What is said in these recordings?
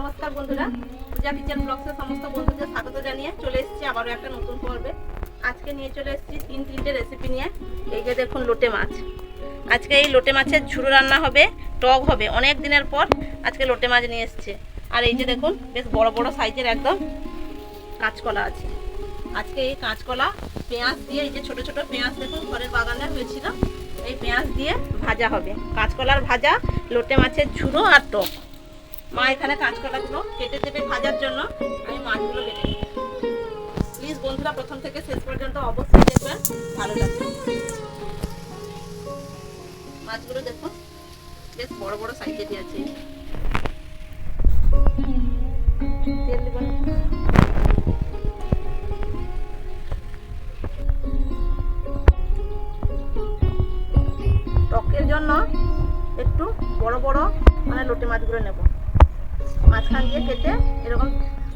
নমস্কার বন্ধুরা। পূজা কিচেন ব্লগসের সমস্ত বন্ধুদের স্বাগত জানিয়ে চলে এসেছি আবারও একটা নতুন পর্বে। আজকে নিয়ে চলে এসেছি তিন তিনটে রেসিপি নিয়ে। এই যে দেখুন লোটে মাছ। আজকে এই লোটে মাছের ঝুড়ো রান্না হবে, টক হবে। অনেক দিনের পর আজকে লোটে মাছ নিয়ে এসছে। আর এই যে দেখুন, বেশ বড় বড় সাইজের একদম কাঁচকলা আছে। আজকে এই কাঁচকলা, পেঁয়াজ দিয়ে এই যে ছোট ছোট পেঁয়াজ দেখুন, ঘরের বাগানে হয়েছিল। এই পেঁয়াজ দিয়ে ভাজা হবে। কাঁচকলার ভাজা, লোটে মাছের ঝুড়ো আর টক। মা এখানে কাঁচকলাগুলো কেটে দেবে ভাজার জন্য। আমি মাছগুলো কেটে প্লিজ বন্ধুরা, প্রথম থেকে শেষ পর্যন্ত অবশ্যই দেখবেন, ভালো লাগবে। মাছগুলো দেখুন, বেশ বড় বড় সাইজেরই আছে। তেল টকের জন্য একটু বড় বড় মানে লোটে মাছগুলো নেব। মাঝখান দিয়ে কেটে এরকম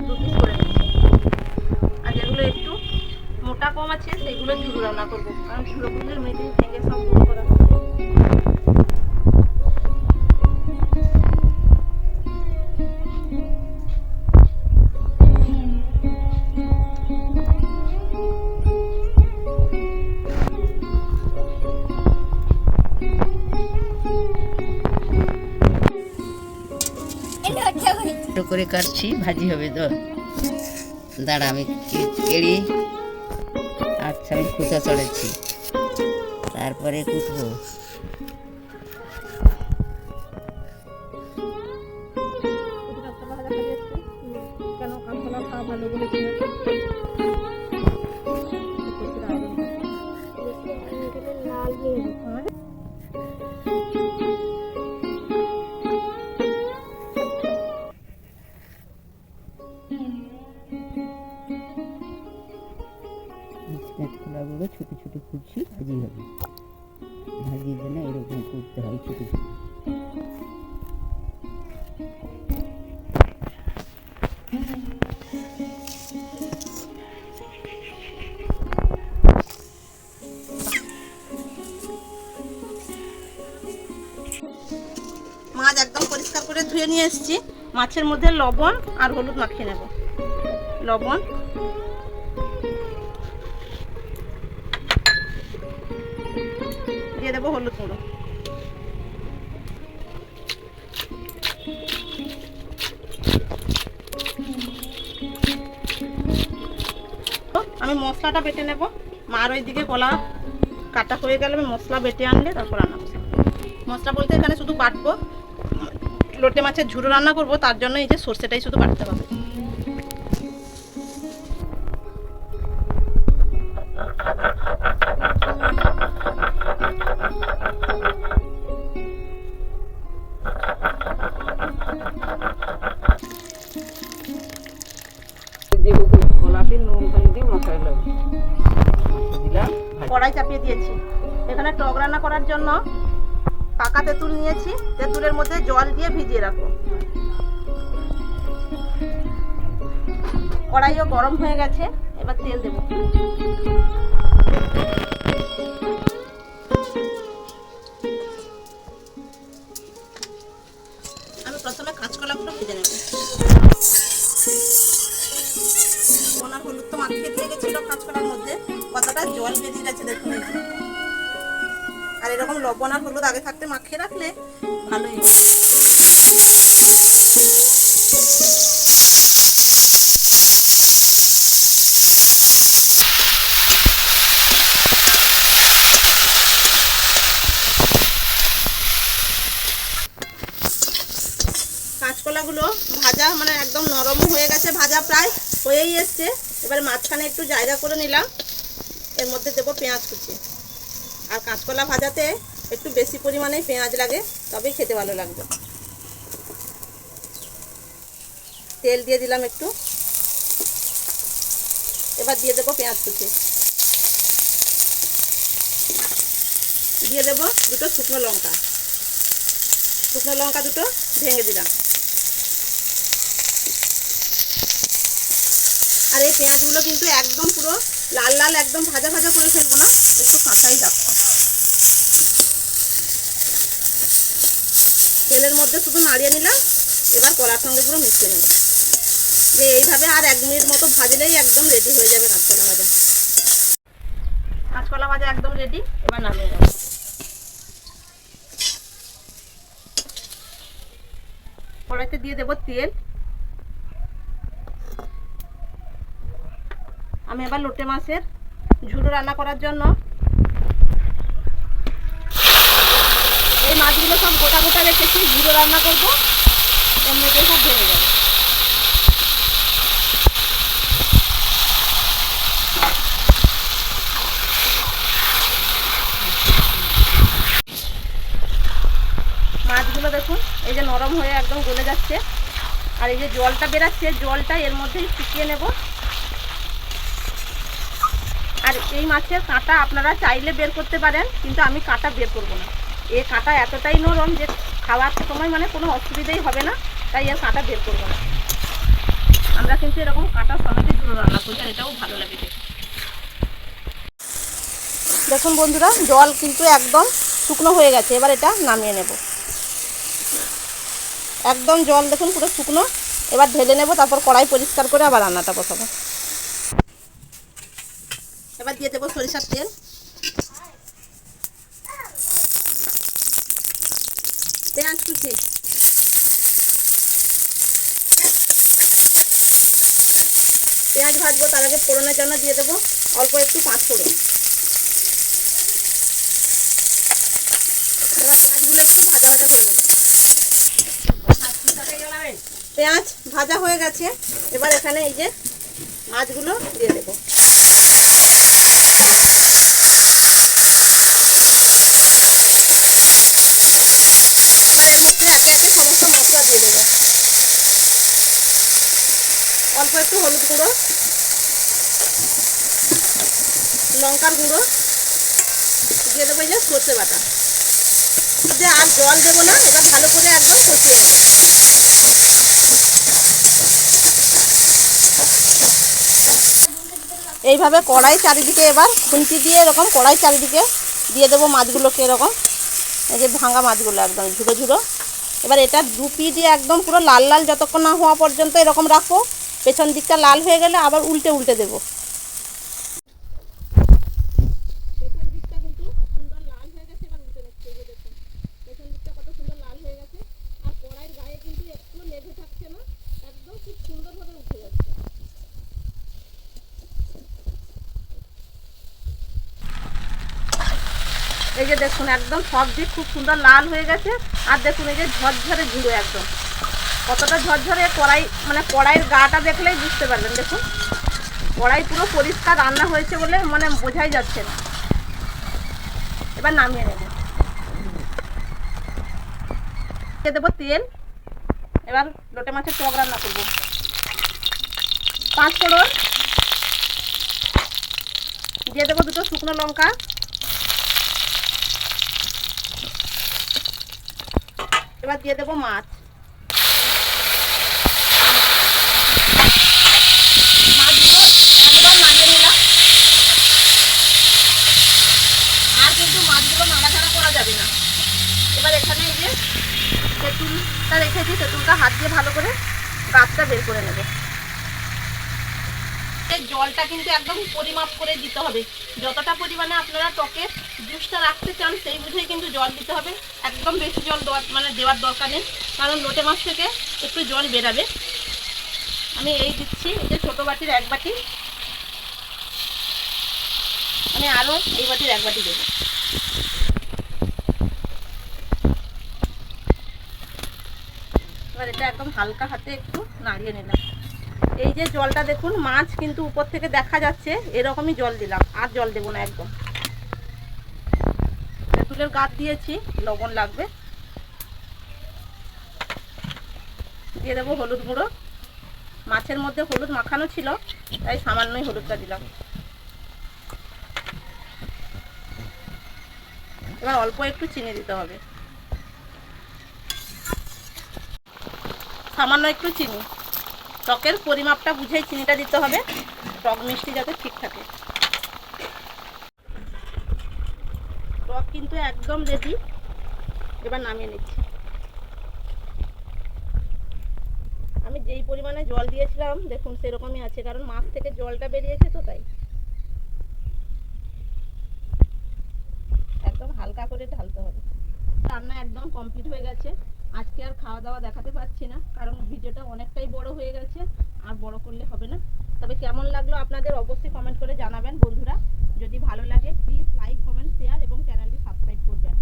দু পিস করে নিচ্ছি। আর যেগুলো একটু মোটা কম আছে, সেগুলো ঝুড়ো রান্না করব। কারণ ঝুড়োগুলো মেয়েদের ভেঙে সব করা করে কাটছি ভাজি হবে তো। দাঁড়া আমি এড়ি আচ্ছা আমি কুচা চড়েছি তারপরে কাঁচকলাগুলো ভাজি হবে। ভাজির জন্য এরকম করতে হয় ছোটো ছোটো। মাছ একদম পরিষ্কার করে ধুয়ে নিয়ে এসেছি। মাছের মধ্যে লবণ আর হলুদ মাখিয়ে নেব। লবণ। দিয়ে দেবো হলুদ গুঁড়ো। আমি মশলাটা বেটে নেব। মার ওইদিকে কলা কাটা হয়ে গেলে আমি মশলা বেটে আনলে তারপর রান্না মশলা বলতে এখানে শুধু বাটবো। লোটে মাছের ঝুড়ো রান্না করব, তার জন্য এই যে সর্ষেটাই শুধু বাটতে হবে। দেবো গোলাপি নুন হলুদি মশলা দিলাম কড়াই চাপিয়ে দিয়েছি। এখানে টক রান্না করার জন্য পাকা তেঁতুল নিয়েছি। তেঁতুলের মধ্যে জল দিয়ে ভিজিয়ে রাখো কড়াইও গরম হয়ে গেছে। এবার তেল দেবো। রাখলে ভালোই কাঁচকলাগুলো ভাজা মানে একদম নরম হয়ে গেছে, ভাজা প্রায় হয়েই এসছে। এবার মাঝখানে একটু জায়গা করে নিলাম। এর মধ্যে দেবো পেঁয়াজ কুচি। আর কাঁচকলা ভাজাতে একটু বেশি পরিমাণে পেঁয়াজ লাগে, তবেই খেতে ভালো লাগবে। তেল দিয়ে দিলাম একটু। এবার দিয়ে দেবো পেঁয়াজ কুচি। দিয়ে দেবো দুটো শুকনো লঙ্কা। শুকনো লঙ্কা দুটো ভেঙে দিলাম। আর এই পেঁয়াজগুলো কিন্তু একদম পুরো লাল লাল, একদম ভাজা ভাজা করে ফেলব না, একটু কাঁচাই রাখব তেলের মধ্যে শুধু নাড়িয়ে নিলাম, এবার কলার সঙ্গে পুরো মিশিয়ে নেব। যে এইভাবে আর এক মিনিট মতো ভাজলেই একদম রেডি হয়ে যাবে কাঁচকলা ভাজা। কাঁচকলা ভাজা একদম রেডি এবার নামিয়ে দেবো কড়াইতে দিয়ে দেবো তেল। আমি এবার লোটে মাছের ঝুড়ো রান্না করার জন্য মাছগুলো সব গোটা গোটা রেখেছি ঝুড়ো রান্না করব। এমনিতেই সব ভেঙে যাবে। মাছগুলো দেখুন, এই যে নরম হয়ে একদম গলে যাচ্ছে। আর এই যে জলটা বেরাচ্ছে, জলটা এর মধ্যেই শুকিয়ে নেব। আর এই মাছের কাঁটা আপনারা চাইলে বের করতে পারেন, কিন্তু আমি কাঁটা বের করব না। এর কাঁটা এতটাই নরম যে খাওয়ার সময় মানে কোনো অসুবিধাই হবে না, তাই এর কাঁটা বের করব না। আমরা কিন্তু এরকম কাঁটা সমেতে রান্না করি আর এটাও ভালো লাগে দেখুন বন্ধুরা, জল কিন্তু একদম শুকনো হয়ে গেছে, এবার এটা নামিয়ে নেব। একদম জল দেখুন পুরো শুকনো, এবার ঢেলে নেব, তারপর কড়াই পরিষ্কার করে আবার রান্নাটা বসাবো। এবার দিয়ে দেবো সরিষার তেল। পেঁয়াজ কুচি পেঁয়াজ ভাজবো তার আগে ফোড়নের জন্য দিয়ে দেবো। অল্প একটু পাঁচ ফোড়ন পেঁয়াজগুলো একটু ভাজা ভাজা করে নেব পেঁয়াজ ভাজা হয়ে গেছে। এবার এখানে এই যে মাছগুলো দিয়ে দেবো এবার এর মধ্যে একে একে সমস্ত মশলা দিয়ে দেবো অল্প একটু হলুদ গুঁড়ো, লঙ্কার গুঁড়ো, দিয়ে দেবো যে সর্ষে বাটা। যে আর জল দেবো না, এবার ভালো করে একদম কষিয়ে নেব। এইভাবে কড়াই চারিদিকে এবার খুন্তি দিয়ে এরকম কড়াই চারিদিকে দিয়ে দেবো মাছগুলোকে এরকম। এই যে ভাঙা মাছগুলো একদম ঝুড়ো ঝুড়ো এবার এটা ডুপি দিয়ে একদম পুরো লাল লাল যতক্ষণ না হওয়া পর্যন্ত এরকম রাখো পেছন দিকটা লাল হয়ে গেলে আবার উল্টে উল্টে দেবো। এই যে দেখুন, একদম সব দিক খুব সুন্দর লাল হয়ে গেছে, আর দেখুন এই যে ঝরঝরে ঝুড়ো একদম। কতটা ঝরঝরে কড়াই মানে কড়াইয়ের গাটা দেখলেই বুঝতে পারবেন, দেখুন। কড়াই পুরো পরিষ্কার রান্না হয়েছে বলে মানে বোঝাই যাচ্ছে না। এবার নামিয়ে নেব। দেবো তেল। এবার লোটে মাছের টক রান্না করব। পাঁচ ফোড়ন। দিয়ে দেবো দুটো শুকনো লঙ্কা। এবার দিয়ে দেবো মাছ মাছগুলো একবার নামিয়ে নিলাম আর কিন্তু মাছগুলো নাড়াচাড়া করা যাবে না এবার এখানে এই যে তেঁতুলটা রেখেছি তেঁতুলটা হাত দিয়ে ভালো করে গাছটা বের করে নেব। জলটা কিন্তু একদম পরিমাপ করে দিতে হবে। যতটা পরিমাণে আপনারা টকের জুসটা রাখতে চান, সেই বুঝেই কিন্তু জল দিতে হবে। একদম বেশি জল দেওয়ার মানে দেওয়ার দরকার নেই, কারণ লোটে মাছ থেকে একটু জল বেরাবে। আমি এই দিচ্ছি যে ছোটো বাটির এক বাটি। আমি আরও এই বাটির এক বাটি দেবো। এবার এটা একদম হালকা হাতে একটু নাড়িয়ে নিলাম। এই যে জলটা দেখুন, মাছ কিন্তু উপর থেকে দেখা যাচ্ছে, এরকমই জল দিলাম, আর জল দেবো না একদম। তেঁতুলের গাছ দিয়েছি, লবণ লাগবে। দিয়ে দেবো হলুদ গুঁড়ো। মাছের মধ্যে হলুদ মাখানো ছিল, তাই সামান্যই হলুদটা দিলাম। এবার অল্প একটু চিনি দিতে হবে। সামান্য একটু চিনি। টকের পরিমাপটা বুঝেই চিনিটা দিতে হবে। টক মিষ্টি যাতে ঠিক থাকে। টক কিন্তু একদম রেডি এবার নামিয়ে নিচ্ছি। আমি যেই পরিমাণে জল দিয়েছিলাম, দেখুন সেরকমই আছে, কারণ মাছ থেকে জলটা বেরিয়েছে তো তাই। একদম হালকা করে ঢালতে হবে। রান্না একদম কমপ্লিট হয়ে গেছে। আজকে আর খাওয়া দাওয়া দেখাতে পারছি না, কারণ ভিডিওটা অনেকটাই বড় হয়ে গেছে, আর বড় করলে হবে না। তবে কেমন লাগল আপনাদের অবশ্যই কমেন্ট করে জানাবেন বন্ধুরা। যদি ভালো লাগে প্লিজ লাইক কমেন্ট শেয়ার এবং চ্যানেলটি সাবস্ক্রাইব করবেন।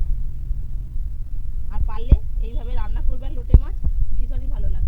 আর পারলে এইভাবে রান্না করবেন লোটে মাছ, ভীষণই ভালো লাগে